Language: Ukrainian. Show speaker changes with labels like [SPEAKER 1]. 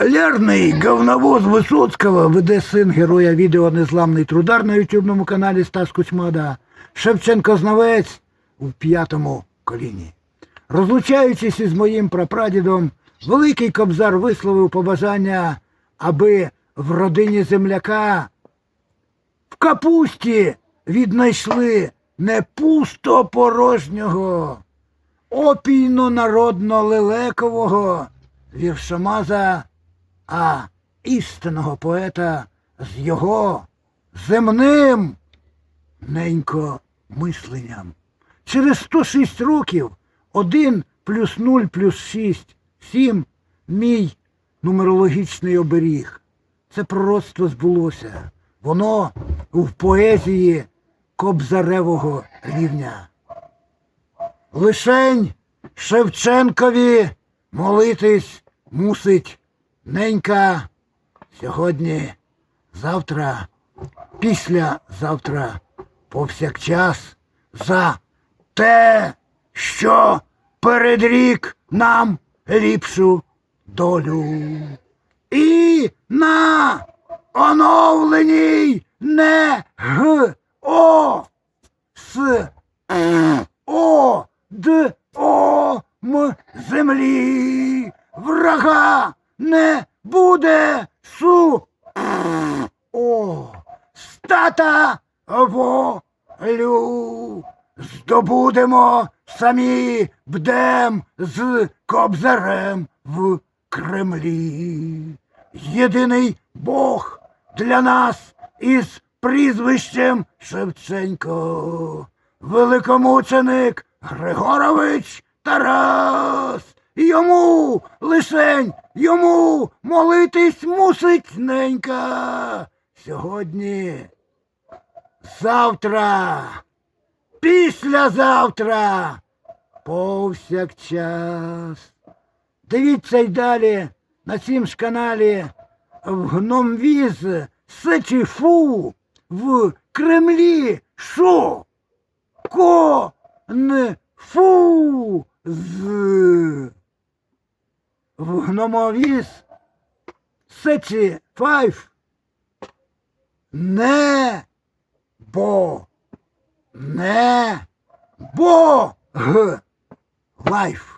[SPEAKER 1] Лярний говновоз Висоцького веде син героя відео Незламний трудар на ютубному каналі Стас Кучмада. Шевченко знавець у п'ятому коліні. Розлучаючись із моїм прапрадідом, великий кобзар висловив побажання, аби в родині земляка в капусті віднайшли не пусто порожнього, опійно народно лелекового віршомаза, а істинного поета з його земним ненько мисленням. Через 106 років 1 плюс 0 плюс 6 7 мій нумерологічний оберіг. Це пророцтво збулося. Воно в поезії кобзаревого рівня. Лишень Шевченкові молитись мусить ненька сьогодні, завтра, післязавтра, повсякчас за те, що передрік нам ліпшу долю. І на оновленій не г о с о д о м землі врага не буде су о стата волю здобудемо самі бдем з кобзарем в Кремлі. Єдиний Бог для нас із прізвищем Шевченко, великомученик Григорович Тарас. Йому лишень, йому молитись мусить ненька. Сьогодні, завтра, післязавтра, повсякчас. Дивіться й далі на цім ж каналі в гномвіз Сечі Фу в Кремлі шо ко н фу з гномовіз Сечі Файв. Не бо. Не бо. Г. Лайф.